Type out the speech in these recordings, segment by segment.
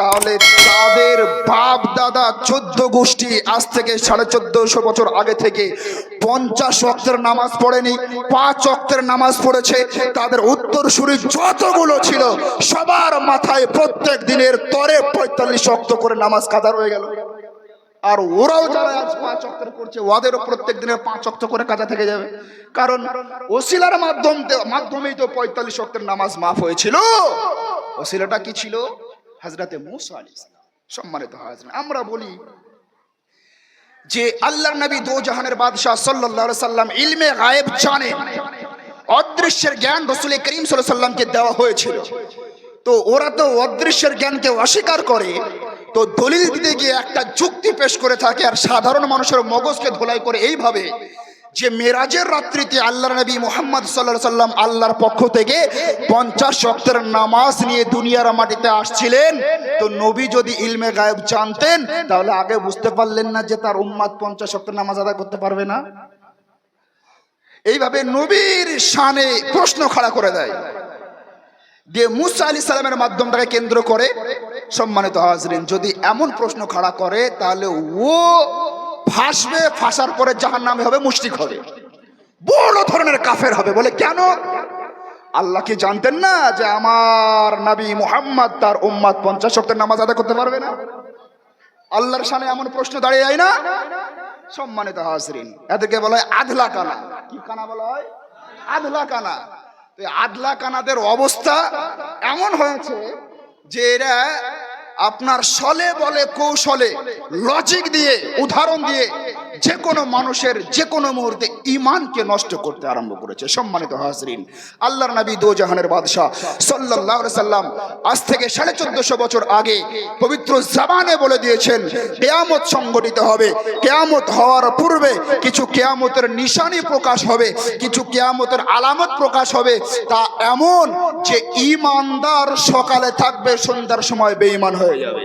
তাহলে তাদের বাপ দাদা চোদ্দ গোষ্ঠী আজ থেকে সাড়ে চোদ্দশো বছর আগে থেকে পঞ্চাশ অক্তের নামাজ পড়েনি, পাঁচ অক্তের নামাজ পড়েছে। তাদের উত্তরসূরি যতগুলো ছিল, সবার মাথায় প্রত্যেক দিনের তরে পঁয়তাল্লিশ অক্ত করে নামাজ কাদা রয়ে গেল। আর ওরাও যারা আজ পাঁচ অক্টের করছে, ওদেরও প্রত্যেক দিনে পাঁচ অক্ট করে কাজা থেকে যাবে। কারণ ওসিলার মাধ্যম মাধ্যমেই তো পঁয়তাল্লিশ অক্টের নামাজ মাফ হয়েছিল। ওসিলাটা কি ছিল? হাজরাতে মুসা আলী সম্মানিত হাজরা আমরা বলি যে আল্লাহর নবী দো জাহানের বাদশাহ সাল্লাল্লাহু সাল্লাম ইলমে গায়েব জানে, অদৃশ্যের জ্ঞান রসুল করিম সাল্লামকে দেওয়া হয়েছিল। তো ওরা তো অদৃশ্যের জ্ঞানকে অস্বীকার করে, তো দলিল দিতে গিয়ে একটা যুক্তি পেশ করে থাকে আর সাধারণ মানুষের মগজকে ধোলাই করে এইভাবে যে মেরাজের রাত্রিতে আল্লাহর নবী মোহাম্মদ সাল্লাহ সাল্লাম আল্লাহর পক্ষ থেকে পঞ্চাশ শক্তের নামাজ নিয়ে দুনিয়ার মাটিতে আসছিলেন, তো নবী যদি ইলমে গায়েব জানতেন, তাহলে আগে বুঝতে পারলেন না যে তার উম্মাদ পঞ্চাশ শক্তের নামাজ আদায় করতে পারবে না। এইভাবে নবীর শানে প্রশ্ন খাড়া করে দেয়। দিয়ে মুসা আলী সালামের মাধ্যমটাকে কেন্দ্র করে সম্মানিত হাজরিন, যদি এমন প্রশ্ন খাড়া করে, তাহলে ও ফাঁসবে, ফাঁসার পরে জাহান নামে হবে, মুশরিক হবে। বড় ধরনের কাফের হবে বলে কেন? আল্লাহ কি জানতেন না যে আমার নবী মুহাম্মদ তার উম্মাদ পঞ্চাশ শক্তের নামাজ আদায় করতে পারবে না? আল্লাহর সামনে এমন প্রশ্ন দাঁড়িয়ে যায় না। সম্মানিত হাসরিন এদেরকে বলা হয় আধলা কানা। কি কানা বলা হয়? আধলা কানা। আদলা কানাদের অবস্থা এমন হয়েছে যে এরা আপনার সলে বলে কৌশলে লজিক দিয়ে উদাহরণ দিয়ে যে কোনো মানুষের যে কোনো মুহূর্তে ইমানকে নষ্ট করতে আরম্ভ করেছে। সম্মানিত হাজরিন, আল্লাহর নবী দো জাহানের বাদশাহ আলাইহি সাল্লাম আজ থেকে সাড়ে চোদ্দশো বছর আগে পবিত্র জাবানে বলে দিয়েছেন, কেয়ামত সংগঠিত হবে। কেয়ামত হওয়ার পূর্বে কিছু কেয়ামতের নিশানি প্রকাশ হবে, কিছু কেয়ামতের আলামত প্রকাশ হবে। তা এমন যে ইমানদার সকালে থাকবে, সন্ধ্যার সময় বেঈমান হয়ে যাবে।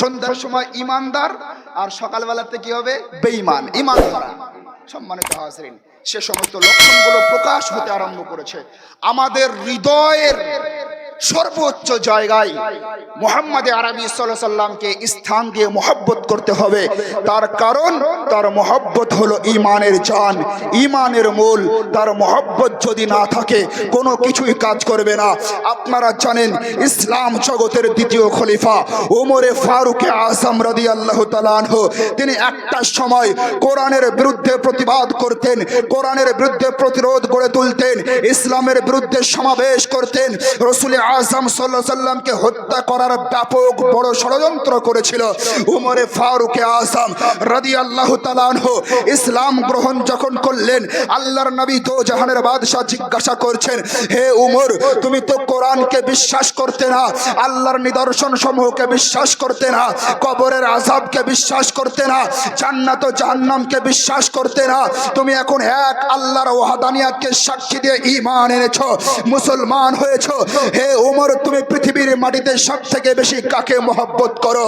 সন্ধ্যার সময় ইমানদার, আর সকালবেলাতে কি হবে? বেঈমান ইমান হারা সম্মানিত হাজরিন, সে সমস্ত লক্ষণগুলো প্রকাশ হতে আরম্ভ করেছে। আমাদের হৃদয়ের সর্বোচ্চ জায়গায় মোহাম্মদ আরবি সাল্লামকে স্থান দিয়ে মোহব্বত করতে হবে। তার কারণ, তার মোহব্বত হলো ইমানের জান। ইমানের মূল, তার মোহব্বত যদি না থাকে, কোনো কিছুই কাজ করবে না। আপনারা জানেন, ইসলাম জগতের দ্বিতীয় খলিফা ওমরে ফারুকে আসাম রাদি আল্লাহ তালানহ তিনি একটা সময় কোরআনের বিরুদ্ধে প্রতিবাদ করতেন, কোরআনের বিরুদ্ধে প্রতিরোধ গড়ে তুলতেন, ইসলামের বিরুদ্ধে সমাবেশ করতেন রসুল আজম সাল্লাহ হত্যা করার ব্যাপক বড় ষড়যন্ত্র করেছিল। উমরে ফারুকে আজম রাদি আল্লাহ তালানহ ইসলাম গ্রহণ যখন করলেন, আল্লাহর নবী তো জাহানের বাদশাহ জিজ্ঞাসা করছেন, হে উমর, তুমি তো কোরআনকে বিশ্বাস করতে না, আল্লাহর নিদর্শন সমূহকে বিশ্বাস করতে না, কবরের আজাবকে বিশ্বাস করতে না, জান্নাত ও জাহান্নামকে বিশ্বাস করতে না, তুমি এখন এক আল্লাহর ওয়াহাদানিয়াতকে সাক্ষী দিয়ে ঈমান এনেছো, মুসলমান হয়েছ। হে উমর তুমি পৃথিবীর মাটিতে সব থেকে বেশি কাকে মহব্বত করো?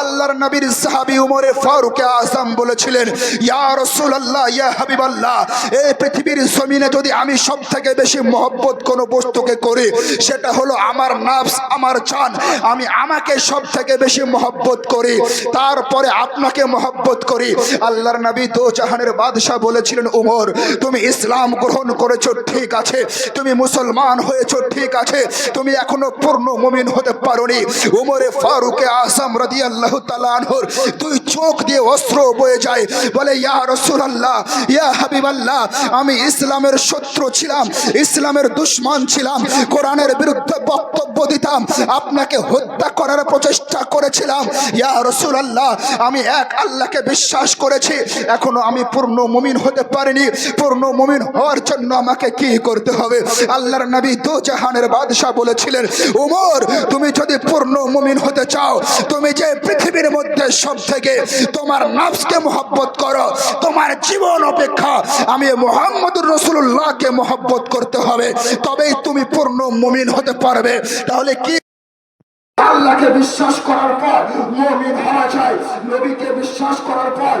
আল্লাহর নবীর সাহাবী উমরে ফারুকে আজম বলেছিলেন, ইয়া রাসূলুল্লাহ, ইয়া হাবিবাল্লাহ এই পৃথিবীর জমিনে যদি আমি সব থেকে বেশি মহব্বত কোনো বস্তুকে করি, সেটা হলো আমার নাফস, আমার জান আমি আমাকে সব থেকে বেশি মহব্বত করি, তারপরে আপনাকে মহব্বত করি। আল্লাহর নবী দো জাহানের বাদশাহ বলেছিলেন উমর তুমি ইসলাম গ্রহণ করেছ, ঠিক আছে। তুমি মুসলমান হয়েছো, ঠিক আছে। তুমি এখনও পূর্ণ মুমিন হতে পারোনি। উমরে ফারুকে আসাম রাদি আল্লাহ তালানহর দুই চোখ দিয়ে অস্ত্র বয়ে যায়। বলে, ইয়া রসুলাল্লাহ, ইয়া হাবিবাল্লাহ, আমি ইসলামের শত্রু ছিলাম, ইসলামের দুশ্মন ছিলাম, কোরআনের বিরুদ্ধে বক্তব্য দিতাম, আপনাকে হত্যা করার প্রচেষ্টা করেছিলাম। ইয়া রসুলাল্লাহ, আমি এক আল্লাহকে বিশ্বাস করেছি, এখনও আমি পূর্ণ মুমিন হতে পারিনি। পূর্ণ মুমিন হওয়ার জন্য আমাকে কি করতে হবে? আল্লাহর নবী দো জাহানের বাদশাহ বলেছিলেন, উমর, তুমি যদি পূর্ণ মুমিন হতে চাও, তুমি যে পৃথিবীর মধ্যে সব থেকে তোমার নাফসকে মহব্বত করো, তোমার জীবন অপেক্ষা, আমি মোহাম্মদুর রসুল্লাহকে মহব্বত করতে হবে, তবেই তুমি পূর্ণ মুমিন হতে পারবে। তাহলে কি আল্লাহকে বিশ্বাস করার পর মুমিন হওয়া যায়? নবীকে বিশ্বাস করার পর